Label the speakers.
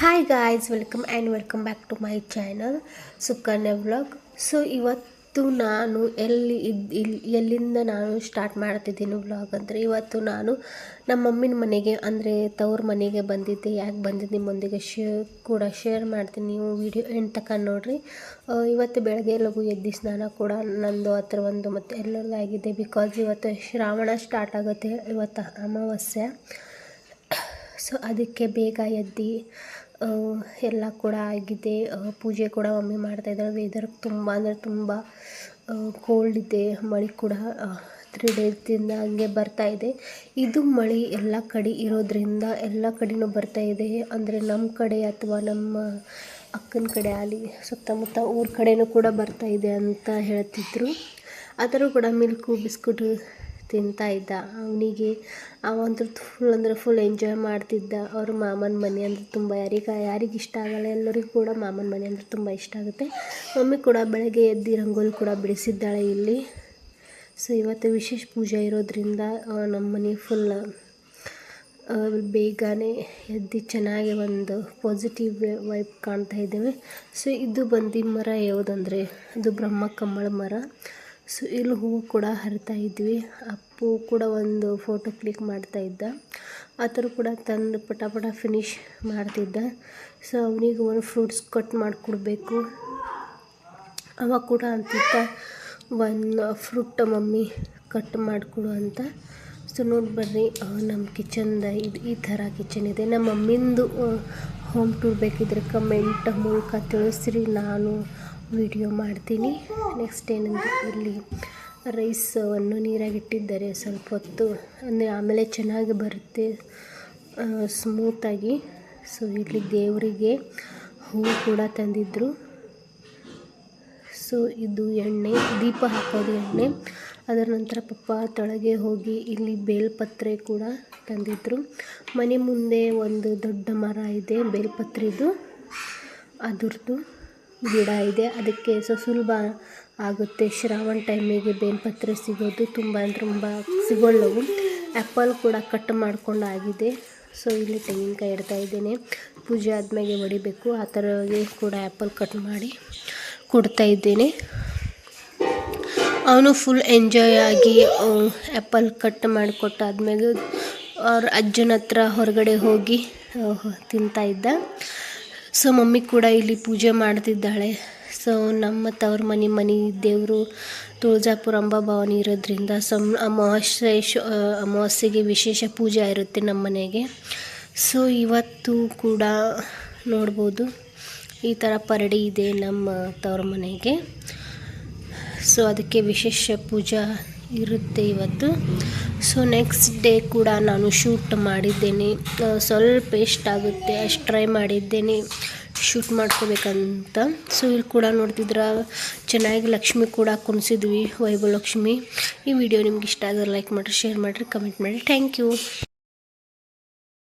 Speaker 1: Hi guys welcome and welcome back to my channel Sukanya vlog so ಇವತ್ತು ನಾನು ಎಲ್ಲಿ ಇದ್ದು ಎಲ್ಲಿಂದ ನಾನು ಸ್ಟಾರ್ಟ್ ಮಾಡ್ತಿದ್ದೀನಿ ವ್ಲಾಗ್ ಅಂದರೆ, ಇವತ್ತು ನಾನು ನಮ್ಮ ಮಮ್ಮಿನ ಮನೆಗೆ ಅಂದರೆ ತವ್ರ ಮನೆಗೆ ಬಂದಿದ್ದೆ. ಯಾಕೆ ಬಂದಿದ್ದೆ ನಿಮ್ಮೊಂದಿಗೆ ಶೇರ್ ಕೂಡ ಶೇರ್ ಮಾಡ್ತೀನಿ. ನೀವು ವಿಡಿಯೋ ಎಂಡ್ ತಕ ನೋಡಿರಿ. ಇವತ್ತು ಬೆಳಗ್ಗೆ ಲಘು ಎದ್ದು ಸ್ನಾನ ಕೂಡ ನಂದು ಹತ್ರ ಒಂದು ಮತ್ತು ಎಲ್ಲರದ್ದು ಆಗಿದೆ ಬಿಕಾಸ್ ಇವತ್ತು ಶ್ರಾವಣ ಸ್ಟಾರ್ಟ್ ಆಗುತ್ತೆ, ಇವತ್ತು ಅಮಾವಾಸ್ಯೆ. ಸೊ ಅದಕ್ಕೆ ಬೇಗ ಎದ್ದು ಎಲ್ಲ ಕೂಡ ಆಗಿದೆ. ಪೂಜೆ ಕೂಡ ಮಮ್ಮಿ ಮಾಡ್ತಾಯಿದ್ದಾರೆ ವೆದರ್ ತುಂಬ ಅಂದರೆ ತುಂಬ ಕೋಲ್ಡ್ ಇದೆ. ಮಳೆ ಕೂಡ ತ್ರೀ ಡೇಸಿಂದ ಹಂಗೆ ಬರ್ತಾ ಇದೆ. ಇದು ಮಳೆ ಎಲ್ಲ ಕಡೆ ಇರೋದರಿಂದ ಎಲ್ಲ ಕಡೆಯೂ ಬರ್ತಾ ಇದೆ. ಅಂದರೆ ನಮ್ಮ ಕಡೆ ಅಥವಾ ನಮ್ಮ ಅಕ್ಕನ ಕಡೆ ಆಗಲಿ ಸುತ್ತಮುತ್ತ ಊರ ಕಡೆನೂ ಕೂಡ ಬರ್ತಾ ಇದೆ ಅಂತ ಹೇಳ್ತಿದ್ರು. ಆದರೂ ಕೂಡ ಮಿಲ್ಕು ಬಿಸ್ಕುಟು ತಿಂತಾ ಇದ್ದ. ಅವನಿಗೆ ಅವಂತೂ ಫುಲ್ ಅಂದರೆ ಫುಲ್ ಎಂಜಾಯ್ ಮಾಡ್ತಿದ್ದ. ಅವ್ರ ಮಾಮನ ಮನೆ ಅಂದರೆ ತುಂಬ ಯಾರಿಗೆ ಯಾರಿಗೆ ಇಷ್ಟ ಆಗಲ್ಲ, ಎಲ್ಲರಿಗೂ ಕೂಡ ಮಾಮನ ಮನೆ ಅಂದರೆ ತುಂಬ ಇಷ್ಟ ಆಗುತ್ತೆ. ಮಮ್ಮಿ ಕೂಡ ಬೆಳಗ್ಗೆ ಎದ್ದು ರಂಗೋಲಿ ಕೂಡ ಬಿಡಿಸಿದ್ದಾಳೆ ಇಲ್ಲಿ. ಸೊ ಇವತ್ತು ವಿಶೇಷ ಪೂಜೆ ಇರೋದ್ರಿಂದ ನಮ್ಮ ಮನೆ ಫುಲ್ ಬೇಗನೆ ಎದ್ದು ಚೆನ್ನಾಗಿ ಒಂದು ಪಾಸಿಟಿವ್ ವೈಬ್ ಕಾಣ್ತಾ ಇದ್ದೇವೆ. ಸೊ ಇದು ಬಂದಿ ಮರ ಯಾವುದಂದರೆ, ಅದು ಬ್ರಹ್ಮ ಕಮ್ಮಳ ಮರ. ಸೊ ಇಲ್ಲಿ ಹೂವು ಕೂಡ ಹರಿತಾ ಇದ್ವಿ. ಅಪ್ಪು ಕೂಡ ಒಂದು ಫೋಟೋ ಕ್ಲಿಕ್ ಮಾಡ್ತಾ ಇದ್ದ. ಆ ಥರ ಕೂಡ ತಂದು ಪಟ ಪಟ ಫಿನಿಶ್ ಮಾಡ್ತಿದ್ದ. ಸೊ ಅವನಿಗೆ ಒಂದು ಫ್ರೂಟ್ಸ್ ಕಟ್ ಮಾಡಿಕೊಡ್ಬೇಕು. ಅವಾಗ ಕೂಡ ಅಂತಿದ್ದ, ಒಂದು ಫ್ರೂಟ್ ಮಮ್ಮಿ ಕಟ್ ಮಾಡಿಕೊಡು ಅಂತ. ಸೊ ನೋಡಿ ಬರ್ರಿ ನಮ್ಮ ಕಿಚನ್ದ ಇದು ಈ ಥರ ಕಿಚನ್ ಇದೆ. ನಮ್ಮ ಮಮ್ಮಿಂದು ಹೋಮ್ ಟೂರ್ ಬೇಕಿದ್ರೆ ಕಮೆಂಟ್ ಮೂಲಕ ತಿಳಿಸ್ರಿ. ನಾನು ವಿಡಿಯೋ ಮಾಡ್ತೀನಿ. ನೆಕ್ಸ್ಟ್ ಏನಂದರೆ ಇಲ್ಲಿ ರೈಸನ್ನು ನೀರಾಗಿಟ್ಟಿದ್ದಾರೆ. ಸ್ವಲ್ಪ ಹೊತ್ತು, ಅಂದರೆ ಆಮೇಲೆ ಚೆನ್ನಾಗಿ ಬರುತ್ತೆ ಸ್ಮೂತಾಗಿ ಸೊ ಇಲ್ಲಿ ದೇವರಿಗೆ ಹೂವು ಕೂಡ ತಂದಿದ್ದರು ಸೊ ಇದು ಎಣ್ಣೆ, ದೀಪ ಹಾಕೋದು ಎಣ್ಣೆ. ಅದರ ನಂತರ ಪಪ್ಪ ತೊಳಗೆ ಹೋಗಿ ಇಲ್ಲಿ ಬೇಲ್ಪತ್ರೆ ಕೂಡ ತಂದಿದ್ದರು ಮನೆ ಮುಂದೆ ಒಂದು ದೊಡ್ಡ ಮರ ಇದೆ, ಬೇಲ್ಪತ್ರೆದು. ಅದ್ರದ್ದು ಗಿಡ ಇದೆ. ಅದಕ್ಕೆ ಸೊ ಸುಲಭ ಆಗುತ್ತೆ. ಶ್ರಾವಣ ಟೈಮಿಗೆ ಬೇಲ್ಪತ್ರೆ ಸಿಗೋದು ತುಂಬ ಅಂದರೆ ತುಂಬ ಸಿಗೋಲ್ಲವು ಆ್ಯಪಲ್ ಕೂಡ ಕಟ್ ಮಾಡ್ಕೊಂಡು ಆಗಿದೆ. ಸೊ ಇಲ್ಲಿ ತೆಂಗಿನಕಾಯಿ ಇಡ್ತಾ ಇದ್ದೇನೆ. ಪೂಜೆ ಆದಮೇಲೆ ಹೊಡಿಬೇಕು. ಆ ಥರಗೆ ಕೂಡ ಆ್ಯಪಲ್ ಕಟ್ ಮಾಡಿ ಕೊಡ್ತಾ ಇದ್ದೇನೆ. ಅವನು ಫುಲ್ ಎಂಜಾಯ್ ಆಗಿ ಆ್ಯಪಲ್ ಕಟ್ ಮಾಡಿಕೊಟ್ಟಾದ್ಮೇಲೆ ಅವ್ರ ಅಜ್ಜನ ಹತ್ರ ಹೊರಗಡೆ ಹೋಗಿ ತಿಂತಾ ಇದ್ದ. ಸೊ ಮಮ್ಮಿ ಕೂಡ ಇಲ್ಲಿ ಪೂಜೆ ಮಾಡ್ತಿದ್ದಾಳೆ. ಸೊ ನಮ್ಮ ತವ್ರ ಮನೆ ಮನೆ ದೇವರು ತುಳಜಾಪುರ ಅಂಬಾಭವಾನಿ ಇರೋದ್ರಿಂದ ಸೊ ಅಮಾವಾಸ್ಯೆ ಅಮಾವಾಸ್ಯೆಗೆ ವಿಶೇಷ ಪೂಜೆ ಇರುತ್ತೆ ನಮ್ಮ ಮನೆಗೆ. ಸೊ ಇವತ್ತು ಕೂಡ ನೋಡ್ಬೋದು. ಈ ಥರ ಪರಡಿ ಇದೆ ನಮ್ಮ ತವ್ರ ಮನೆಗೆ. ಸೊ ಅದಕ್ಕೆ ವಿಶೇಷ ಪೂಜಾ ಇರುತ್ತೆ ಇವತ್ತು. ಸೊ ನೆಕ್ಸ್ಟ್ ಡೇ ಕೂಡ ನಾನು ಶೂಟ್ ಮಾಡಿದ್ದೇನೆ. ಸ್ವಲ್ಪ ಎಷ್ಟಾಗುತ್ತೆ ಅಷ್ಟು ಟ್ರೈ ಮಾಡಿದ್ದೇನೆ. ಶೂಟ್ ಮಾಡ್ಕೋಬೇಕಂತ. ಸೊ ಇಲ್ಲಿ ಕೂಡ ನೋಡ್ತಿದ್ರ ಚೆನ್ನಾಗಿ ಲಕ್ಷ್ಮಿ ಕೂಡ ಕುಣಿಸಿದ್ವಿ ವೈಭವ ಲಕ್ಷ್ಮಿ ಈ ವಿಡಿಯೋ ನಿಮ್ಗೆ ಇಷ್ಟ ಆದರೆ ಲೈಕ್ ಮಾಡಿರಿ ಶೇರ್ ಮಾಡಿರಿ ಕಮೆಂಟ್ ಮಾಡಿರಿ. Thank you